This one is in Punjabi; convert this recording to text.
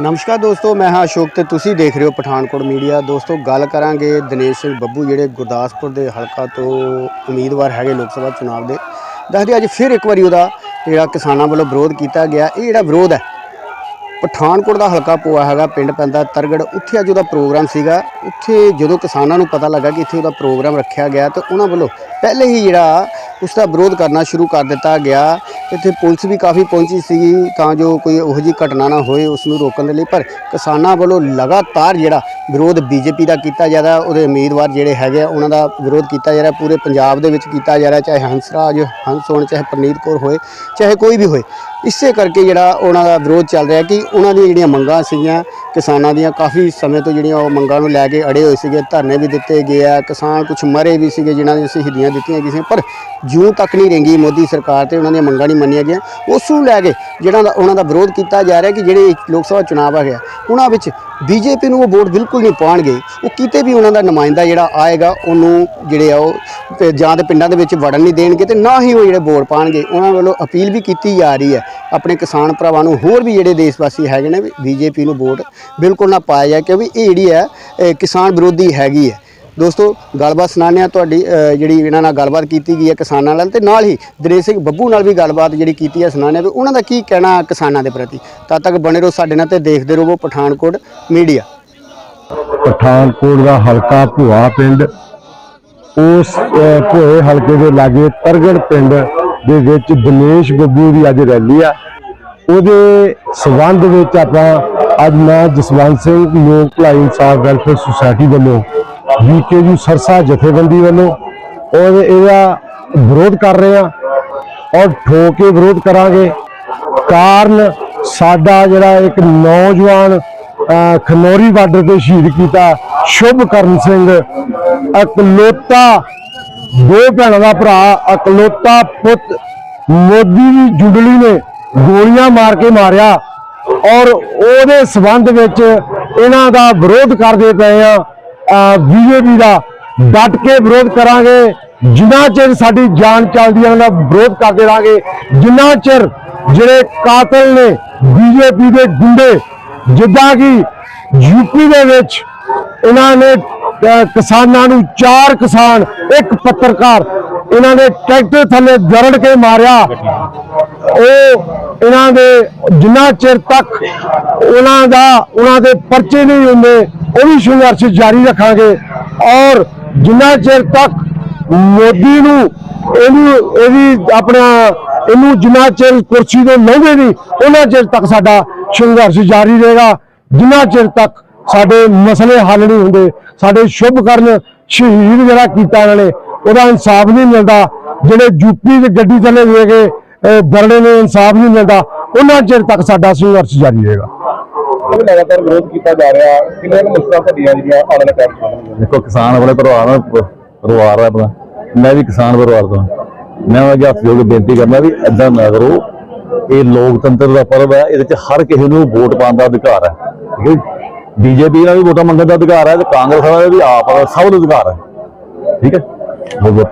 ਨਮਸਕਾਰ ਦੋਸਤੋ, ਮੈਂ ਹਾਂ ਅਸ਼ੋਕ ਤੇ ਤੁਸੀਂ ਦੇਖ ਰਹੇ ਹੋ ਪਠਾਨਕੋਟ ਮੀਡੀਆ। ਦੋਸਤੋ, ਗੱਲ ਕਰਾਂਗੇ ਦਿਨੇਸ਼ ਸਿੰਘ ਬੱਬੂ ਜਿਹੜੇ ਗੁਰਦਾਸਪੁਰ ਦੇ ਹਲਕਾ ਤੋਂ ਉਮੀਦਵਾਰ ਹੈਗੇ ਲੋਕ ਸਭਾ ਚੁਣਾਵ ਦੇ। ਦੱਸਦੇ ਅੱਜ ਫਿਰ ਇੱਕ ਵਾਰੀ ਉਹਦਾ ਜਿਹੜਾ ਕਿਸਾਨਾਂ ਵੱਲੋਂ ਵਿਰੋਧ ਕੀਤਾ ਗਿਆ, ਇਹ ਜਿਹੜਾ ਵਿਰੋਧ ਹੈ ਪਠਾਨਕੋਟ ਦਾ ਹਲਕਾ ਪੋਆ ਹੈਗਾ, ਪਿੰਡ ਪੈਂਦਾ ਤਰਗੜ। ਉੱਥੇ ਅੱਜ ਉਹਦਾ ਪ੍ਰੋਗਰਾਮ ਸੀਗਾ। ਉੱਥੇ ਜਦੋਂ ਕਿਸਾਨਾਂ ਨੂੰ ਪਤਾ ਲੱਗਾ ਕਿ ਇੱਥੇ ਉਹਦਾ ਪ੍ਰੋਗਰਾਮ ਰੱਖਿਆ ਗਿਆ, ਤਾਂ ਉਹਨਾਂ ਵੱਲੋਂ ਪਹਿਲੇ ਹੀ ਜਿਹੜਾ ਉਸ ਦਾ ਵਿਰੋਧ ਕਰਨਾ ਸ਼ੁਰੂ ਕਰ ਦਿੱਤਾ ਗਿਆ। ਇੱਥੇ ਪੁਲਿਸ ਵੀ ਕਾਫੀ ਪਹੁੰਚੀ ਸੀਗੀ, ਤਾਂ ਜੋ ਕੋਈ ਉਹੋ ਜਿਹੀ ਘਟਨਾ ਨਾ ਹੋਏ, ਉਸ ਨੂੰ ਰੋਕਣ ਦੇ ਲਈ। ਪਰ ਕਿਸਾਨਾਂ ਵੱਲੋਂ ਲਗਾਤਾਰ ਜਿਹੜਾ ਵਿਰੋਧ ਬੀਜੇਪੀ ਦਾ ਕੀਤਾ ਜਾ ਰਿਹਾ, ਉਹਦੇ ਉਮੀਦਵਾਰ ਜਿਹੜੇ ਹੈਗੇ ਆ, ਉਹਨਾਂ ਦਾ ਵਿਰੋਧ ਕੀਤਾ ਜਾ ਰਿਹਾ, ਪੂਰੇ ਪੰਜਾਬ ਦੇ ਵਿੱਚ ਕੀਤਾ ਜਾ ਰਿਹਾ, ਚਾਹੇ ਹੰਸਰਾਜ ਹੰਸ ਹੋਣ ਚਾਹੇ ਪ੍ਰਨੀਤ ਕੌਰ ਹੋਏ, ਚਾਹੇ ਕੋਈ ਵੀ ਹੋਏ। ਇਸੇ ਕਰਕੇ ਜਿਹੜਾ ਉਹਨਾਂ ਦਾ ਵਿਰੋਧ ਚੱਲ ਰਿਹਾ ਕਿ ਉਹਨਾਂ ਦੀਆਂ ਜਿਹੜੀਆਂ ਮੰਗਾਂ ਸੀਗੀਆਂ ਕਿਸਾਨਾਂ ਦੀਆਂ ਕਾਫੀ ਸਮੇਂ ਤੋਂ ਜਿਹੜੀਆਂ ਉਹ ਮੰਗਾਂ ਨੂੰ ਲੈ ਕੇ ਅੜੇ ਹੋਏ ਸੀਗੇ, ਧਰਨੇ ਵੀ ਦਿੱਤੇ ਗਏ ਆ, ਕਿਸਾਨ ਕੁਝ ਮਰੇ ਵੀ ਸੀਗੇ ਜਿਨ੍ਹਾਂ ਦੀਆਂ ਸ਼ਹੀਦੀਆਂ ਦਿੱਤੀਆਂ ਗਈਆਂ ਪਰ ਜੂੰ ਤੱਕ ਨਹੀਂ ਰਹਿੰਗੀ ਮੋਦੀ ਸਰਕਾਰ ਤੇ ਉਹਨਾਂ ਦੀਆਂ ਮੰਗਾਂ ਨਹੀਂ ਮੰਨੀਆਂ ਗਈਆਂ, ਉਸ ਨੂੰ ਲੈ ਕੇ ਜਿਹੜਾ ਦਾ- ਉਹਨਾਂ ਦਾ ਵਿਰੋਧ ਕੀਤਾ ਜਾ ਰਿਹਾ ਕਿ ਜਿਹੜੇ ਲੋਕ ਸਭਾ ਚੁਣਾਵ ਆ ਗਿਆ, ਉਹਨਾਂ ਵਿੱਚ ਬੀਜੇਪੀ ਨੂੰ ਉਹ ਵੋਟ ਬਿਲਕੁਲ ਨਹੀਂ ਪਾਉਣਗੇ, ਉਹ ਕਿਤੇ ਵੀ ਉਹਨਾਂ ਦਾ ਨੁਮਾਇੰਦਾ ਜਿਹੜਾ ਆਏਗਾ, ਉਹਨੂੰ ਜਿਹੜੇ ਆ ਉਹ ਜਾਂ ਤੇ ਪਿੰਡਾਂ ਦੇ ਵਿੱਚ ਵੜਨ ਨਹੀਂ ਦੇਣਗੇ ਤੇ ਨਾ ਹੀ ਉਹ ਜਿਹੜੇ ਵੋਟ ਪਾਉਣਗੇ, ਉਹਨਾਂ ਵੱਲੋਂ ਅਪੀਲ ਵੀ ਕੀਤੀ ਜਾ ਰਹੀ ਹੈ ਆਪਣੇ ਕਿਸਾਨ ਭਰਾਵਾਂ ਨੂੰ ਹੋਰ ਵੀ ਜਿਹੜੇ ਦੇਸ਼ ਵਾਸੀ ਹੈਗੇ ਨੇ ਬੀਜੇਪੀ ਨੂੰ ਵੋਟ ਬਿਲਕੁਲ ਨਾ ਪਾਇਆ ਜਾਏ ਕਿਉਂਕਿ ਇਹ ਜਿਹੜੀ ਹੈ ਕਿਸਾਨ ਵਿਰੋਧੀ ਹੈਗੀ ਹੈ। ਦੋਸਤੋ ਗੱਲਬਾਤ ਸੁਣਾਉਂਦੇ ਹਾਂ ਤੁਹਾਡੀ ਜਿਹੜੀ ਇਹਨਾਂ ਨਾਲ ਗੱਲਬਾਤ ਕੀਤੀ ਗਈ ਹੈ ਕਿਸਾਨਾਂ ਨਾਲ ਤੇ ਨਾਲ ਹੀ ਦਿਨੇਸ਼ ਸਿੰਘ ਬੱਬੂ ਨਾਲ ਵੀ ਗੱਲਬਾਤ ਜਿਹੜੀ ਕੀਤੀ ਹੈ ਸੁਣਾਉਂਦੇ ਹਾਂ ਵੀ ਉਹਨਾਂ ਦਾ ਕੀ ਕਹਿਣਾ ਕਿਸਾਨਾਂ ਦੇ ਪ੍ਰਤੀ। ਤਦ ਤੱਕ ਬਣੇ ਰਹੋ ਸਾਡੇ ਨਾਲ ਤੇ ਦੇਖਦੇ ਰਹੋ ਪਠਾਨਕੋਟ ਮੀਡੀਆ। ਪਠਾਨਕੋਟ ਦਾ ਹਲਕਾ ਭੂਆ ਪਿੰਡ ਉਸ ਅਹ, ਭੋਏ ਹਲਕੇ ਦੇ ਲਾਗੇ ਤਰਗੜ ਪਿੰਡ ਦੇ ਵਿੱਚ ਦਿਨੇਸ਼ ਬੱਬੂ ਦੀ ਅੱਜ ਰੈਲੀ ਆ। ਉਹਦੇ ਸਬੰਧ ਵਿੱਚ ਆਪਾਂ ਅੱਜ ਮੈਂ ਜਸਵੰਤ ਸਿੰਘ ਲੋਕ ਭਲਾਈ ਇਨਸਾਫ ਵੈਲਫੇਅਰ ਸੁਸਾਇਟੀ ਵੱਲੋਂ ਵੀਕੇਯੂ ਸਰਸਾ ਜਥੇਬੰਦੀ ਵੱਲੋਂ ਔਰ ਇਹਦਾ ਵਿਰੋਧ ਕਰ ਰਹੇ ਆ ਔਰ ਠੋਕ ਕੇ ਵਿਰੋਧ ਕਰਾਂਗੇ। ਕਾਰਨ ਸਾਡਾ ਜਿਹੜਾ ਇੱਕ ਨੌਜਵਾਨ ਖਨੌਰੀ ਬਾਰਡਰ ਤੇ ਸ਼ਹੀਦ ਕੀਤਾ ਸ਼ੁਭਕਰਨ ਸਿੰਘ ਅਕਲੋਤਾ ਦੋ ਭੈਣਾਂ ਦਾ ਭਰਾ ਅਕਲੋਤਾ ਪੁੱਤ ਮੋਦੀ ਦੀ ਜੁੰਡਲੀ ਨੇ ਗੋਲੀਆਂ ਮਾਰ ਕੇ ਮਾਰਿਆ ਔਰ ਉਹਦੇ ਸੰਬੰਧ ਵਿੱਚ ਇਹਨਾਂ ਦਾ ਵਿਰੋਧ ਕਰਦੇ ਪਏ ਆ। ਬੀਜੇਪੀ ਦਾ। ਡਟ ਕੇ ਵਿਰੋਧ ਕਰਾਂਗੇ। ਜਿੰਨਾ ਚਿਰ ਸਾਡੀ ਜਾਨ ਚੱਲਦੀ ਹੈ ਉਹਨਾਂ ਦਾ ਵਿਰੋਧ ਕਰਦੇ ਰਹਾਂਗੇ। ਜਿੰਨਾ ਚਿਰ ਜਿਹੜੇ ਕਾਤਲ ਨੇ ਬੀਜੇਪੀ ਦੇ ਗੁੰਡੇ, ਜਿੱਦਾਂ ਕਿ ਯੂਪੀ ਦੇ ਵਿੱਚ ਇਹਨਾਂ ਨੇ ਕਿਸਾਨਾਂ ਨੂੰ ਚਾਰ ਕਿਸਾਨ, ਇੱਕ ਪੱਤਰਕਾਰ, ਇਹਨਾਂ ਨੇ ਟਰੈਕਟਰ ਥੱਲੇ ਦਰੜ ਕੇ ਮਾਰਿਆ। ਉਹ ਇਹਨਾਂ ਦੇ ਜਿੰਨਾ ਚਿਰ ਤੱਕ ਉਹਨਾਂ ਦਾ, ਉਹਨਾਂ ਦੇ ਪਰਚੇ ਨਹੀਂ ਹੁੰਦੇ, ਉਹ ਵੀ ਸੰਘਰਸ਼ ਜਾਰੀ ਰੱਖਾਂਗੇ। ਔਰ ਜਿੰਨਾ ਚਿਰ ਤੱਕ ਮੋਦੀ ਨੂੰ ਇਹਨੂੰ, ਇਹਦੀ ਆਪਣਾ, ਇਹਨੂੰ ਜਿੰਨਾ ਚਿਰ ਕੁਰਸੀ ਤੋਂ ਲਾਉਂਦੇ ਨਹੀਂ, ਉਹਨਾਂ ਚਿਰ ਤੱਕ ਸਾਡਾ ਸੰਘਰਸ਼ ਜਾਰੀ ਰਹੇਗਾ। ਜਿੰਨਾ ਚਿਰ ਤੱਕ ਸਾਡੇ ਮਸਲੇ ਹੱਲ ਨਹੀਂ ਹੁੰਦੇ ਸਾਡੇ ਸ਼ੁਭ ਕਰਨ ਸ਼ਹੀਦ ਜਿਹੜਾ ਕੀਤਾ ਇਹਨਾਂ ਨੇ ਉਹਦਾ ਇਨਸਾਫ ਨਹੀਂ ਮਿਲਦਾ। ਜਿਹੜੇ ਯੂਪੀ ਦੀ ਗੱਡੀ ਥੱਲੇ ਦੇ ਕੇ ਦਰੜੇ ਨੇ ਇਨਸਾਫ ਨਹੀਂ ਮਿਲਦਾ। ਉਹਨਾਂ ਚਿਰ ਤੱਕ ਸਾਡਾ ਸੰਘਰਸ਼ ਜਾਰੀ ਰਹੇਗਾ। ਇਹ ਲਗਾਤਾਰ ਵਿਰੋਧ ਕੀਤਾ ਜਾ ਰਿਹਾ ਕਿੰਨੀਆਂ ਕੁ ਮੁਸ਼ਕਲਾਂ ਤੁਹਾਡੀਆਂ ਜਿਹੜੀਆਂ ਆਉਣ ਵਾਲੇ ਟਾਈਮ 'ਚ ਆਉਣਗੀਆਂ? ਦੇਖੋ ਕਿਸਾਨ ਵਾਲੇ ਪਰਿਵਾਰ ਦਾ ਪ- ਪਰਿਵਾਰ ਹੈ ਆਪਣਾ। ਮੈਂ ਵੀ ਕਿਸਾਨ ਪਰਿਵਾਰ ਤੋਂ। ਮੈਂ ਉਹਨਾਂ ਅੱਗੇ ਹੱਥ ਜੋੜ ਕੇ ਬੇਨਤੀ ਕਰਨਾ ਵੀ ਐਦਾਂ ਨਾ ਕਰੋ। ਇਹ ਲੋਕਤੰਤਰ ਦਾ ਪਰਵ ਹੈ ਇਹਦੇ ਵਿੱਚ ਹਰ ਕਿਸੇ ਨੂੰ ਵੋਟ ਪਾਉਣ ਦਾ ਅਧਿਕਾਰ ਹੈ। ਠੀਕ ਹੈ ਬੀਜੇਪੀ ਦਾ ਵੀ ਵੋਟਾਂ ਮੰਗਣ ਦਾ ਅਧਿਕਾਰ ਹੈ ਤੇ ਕਾਂਗਰਸ ਵਾਲਾ ਵੀ ਆਪ, ਸਭ ਦਾ ਅਧਿਕਾਰ ਹੈ। ਠੀਕ ਹੈ? ਬਹੁਤ ਬਹੁਤ